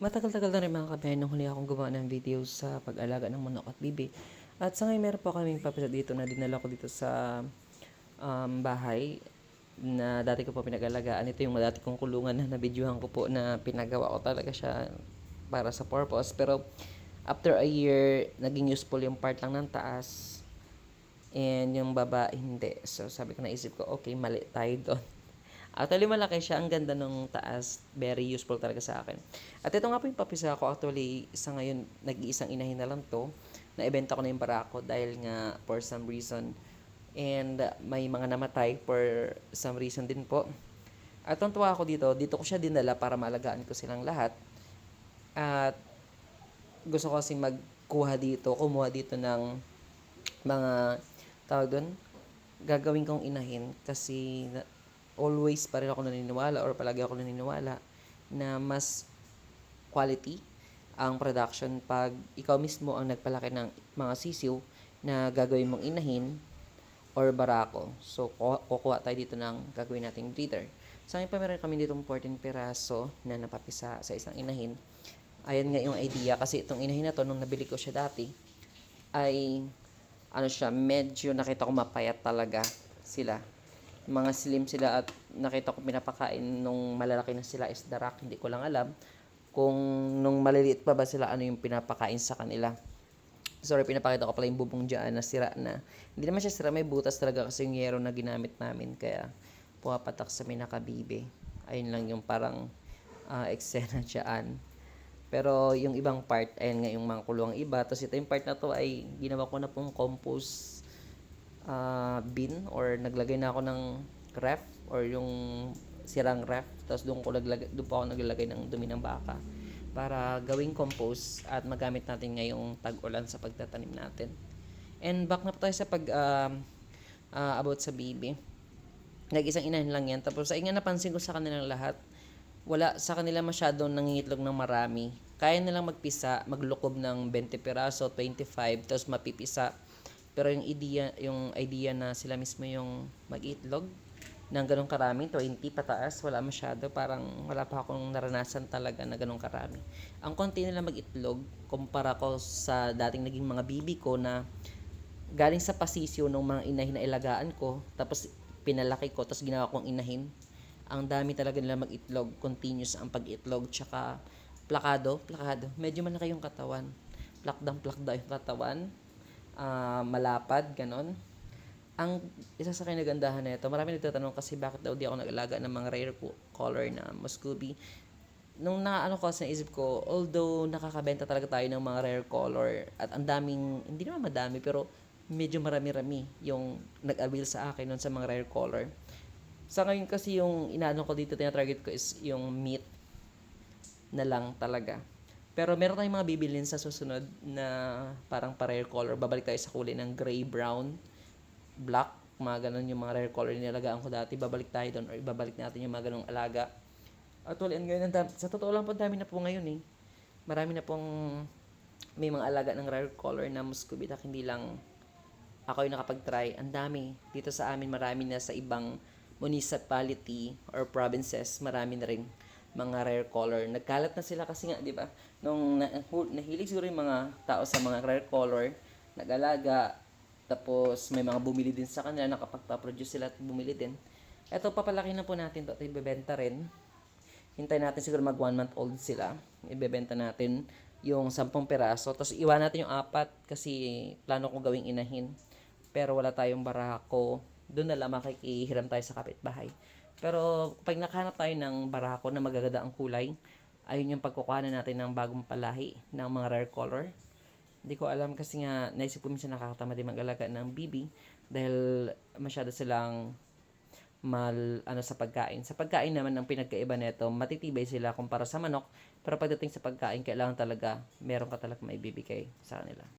Matagal-tagal na rin mga kabayan nung huli akong gumawa ng video sa pag-alaga ng manok at bibi. At sa ngayon meron po kaming papisa dito na dinala ko dito sa um, bahay na dati ko po pinag-alagaan. Ito yung dati kong kulungan na nabidyohan ko po na pinagawa ko talaga siya para sa purpose. Pero after a year, naging useful yung part lang ng taas and yung baba hindi. So sabi ko naisip ko, okay, mali tayo doon. Actually, malaki siya. Ang ganda ng taas. Very useful talaga sa akin. At ito nga po yung papisa ko. Actually, sa ngayon, nag-iisang inahin na lang to. Na-ibenta ko na yung barako dahil nga for some reason. And uh, may mga namatay for some reason din po. At tuwa ako dito. Dito ko siya dinala para maalagaan ko silang lahat. At gusto ko kasi magkuha dito, kumuha dito ng mga tawag doon, gagawin kong inahin kasi always pa rin ako naniniwala or palagi ako naniniwala na mas quality ang production pag ikaw mismo ang nagpalaki ng mga sisiw na gagawin mong inahin or barako. So, ku- kukuha tayo dito ng gagawin nating breeder. Sa akin pa meron kami ditong 14 piraso na napapisa sa isang inahin. Ayan nga yung idea kasi itong inahin na to nung nabili ko siya dati ay ano siya, medyo nakita ko mapayat talaga sila. Mga slim sila at nakita ko pinapakain nung malalaki na sila is darak. Hindi ko lang alam kung nung maliliit pa ba sila ano yung pinapakain sa kanila. Sorry, pinapakita ko pala yung bubong dyan na sira na. Hindi naman siya sira, may butas talaga kasi yung yero na ginamit namin. Kaya pumapatak sa may nakabibe. Ayun lang yung parang ah, eksena dyan. Pero yung ibang part, ayan nga yung mga kulungang iba. Tapos ito yung part na to ay ginawa ko na pong compost ah, bin or naglagay na ako ng ref or yung sirang ref. Tapos doon ko naglagay, doon po ako naglalagay ng dumi ng baka para gawing compost at magamit natin ngayong tag-ulan sa pagtatanim natin. And back na po tayo sa pag um, ah, about sa baby. Nag-isang inahin lang yan. Tapos ay nga napansin ko sa kanilang lahat, wala sa kanila masyadong nangingitlog ng marami. Kaya nilang magpisa, maglukob ng 20 piraso, 25, tapos mapipisa. Pero yung idea, yung idea na sila mismo yung mag-itlog ng ganong karami, 20 pataas, wala masyado. Parang wala pa akong naranasan talaga na ganong karami. Ang konti nila mag-itlog, kumpara ko sa dating naging mga bibi ko na galing sa pasisyo ng mga inahin na ilagaan ko, tapos pinalaki ko, tapos ginawa kong inahin. Ang dami talaga nila mag-itlog, continuous ang pag-itlog, tsaka plakado, plakado. Medyo malaki yung katawan. Plakdang plakda yung katawan. Ah, malapad, ganon. Ang isa sa kinagandahan na ito, marami nagtatanong kasi bakit daw di ako nag-alaga ng mga rare co- color na Muscovy. Nung naano ko sa isip ko, although nakakabenta talaga tayo ng mga rare color at ang daming, hindi naman madami, pero medyo marami-rami yung nag-avail sa akin nun sa mga rare color. Sa ngayon kasi yung inaano ko dito, tina-target ko is yung meat na lang talaga. Pero meron tayong mga bibilin sa susunod na parang pa-rare color. Babalik tayo sa kulay ng gray, brown, black, mga ganun yung mga rare color na nilalagaan ko dati. Babalik tayo doon or ibabalik natin yung mga ganung alaga. Actually, ang dami- sa totoo lang po, dami na po ngayon eh. Marami na pong may mga alaga ng rare color na muscovite at hindi lang ako yung nakapag-try. Ang dami. Dito sa amin, marami na sa ibang municipality or provinces, marami na rin mga rare color. Nagkalat na sila kasi nga, di ba? Nung nahilig siguro yung mga tao sa mga rare color, nag-alaga, tapos may mga bumili din sa kanila, nakapagpa-produce sila at bumili din. Ito, papalaki na po natin to at ibebenta rin. Hintayin natin siguro mag one month old sila. Ibebenta natin yung 10 peraso. Tapos iwan natin yung apat kasi plano ko gawing inahin. Pero wala tayong barako. Doon na lang makikihiram tayo sa kapitbahay. Pero pag nakahanap tayo ng barako na magaganda ang kulay, ayun yung pagkukuha na natin ng bagong palahi ng mga rare color. Hindi ko alam kasi nga naisip ko minsan nakakatama din mag-alaga ng BB dahil masyado silang mal ano sa pagkain. Sa pagkain naman ang pinagkaiba nito, matitibay sila kumpara sa manok, pero pagdating sa pagkain kailangan talaga meron ka talaga maibibigay sa kanila.